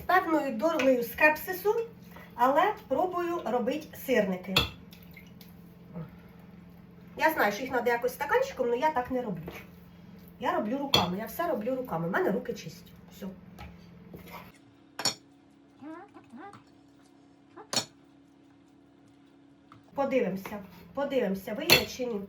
певною долею скепсису, але пробую робити сирники. Я знаю, що їх треба якось стаканчиком, але я так не роблю. Я роблю руками, я все роблю руками. У мене руки чисті. Все. Подивимося, подивимося, вийде чи ні.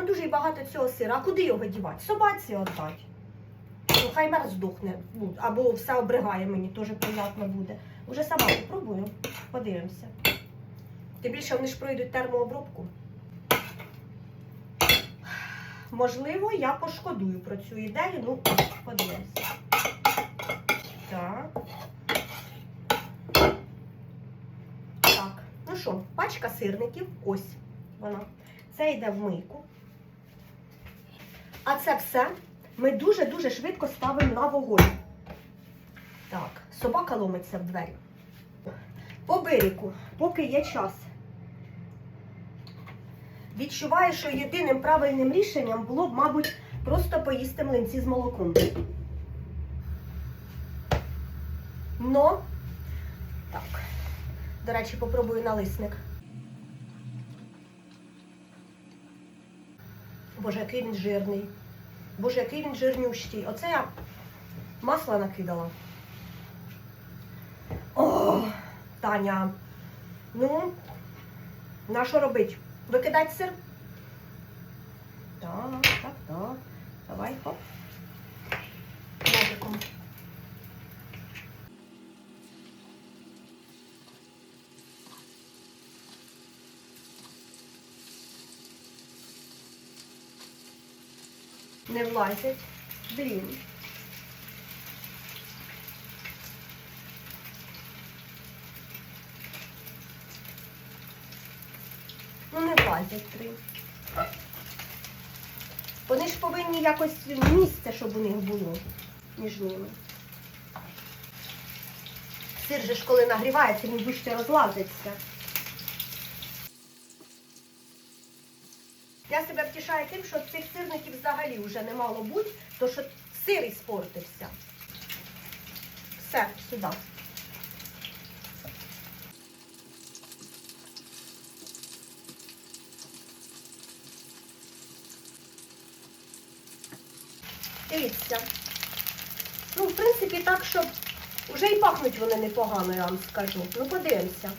Ну дуже багато цього сира. А куди його дівати? Собаці віддати. Ну, хай мер здохне. Ну, Або все обригає мені, теж приємно буде. Уже сама попробую. Подивимося. Тим більше вони ж пройдуть термообробку. Можливо, я пошкодую про цю ідею. Ну, подивимося. Так. Так. Ну що, пачка сирників. Ось вона. Це йде в мийку. А це все ми дуже-дуже швидко ставимо на вогонь. Так, собака ломиться в двері. По бирику, поки є час. Відчуваю, що єдиним правильним рішенням було б, мабуть, просто поїсти млинці з молоком. Но, так, до речі, попробую налисник. Боже, який він жирний. Боже, який він жирнющий. Оце я масло накидала. О, Таня. Ну, на що робити? Викидати сир? Так, так, так. Давай, хоп. Не влазять. Блін. Ну, не влазять три. Вони ж повинні якось місце, щоб у них було між ними. Сир же ж коли нагрівається, він дужче розлазиться. Я себе втішаю тим, що цих сирників взагалі вже не мало бути, то що сир іспортився. Все, сюди. Дивіться. Ну, в принципі, так, щоб вже і пахнуть вони непогано, я вам скажу. Ну, подивимося.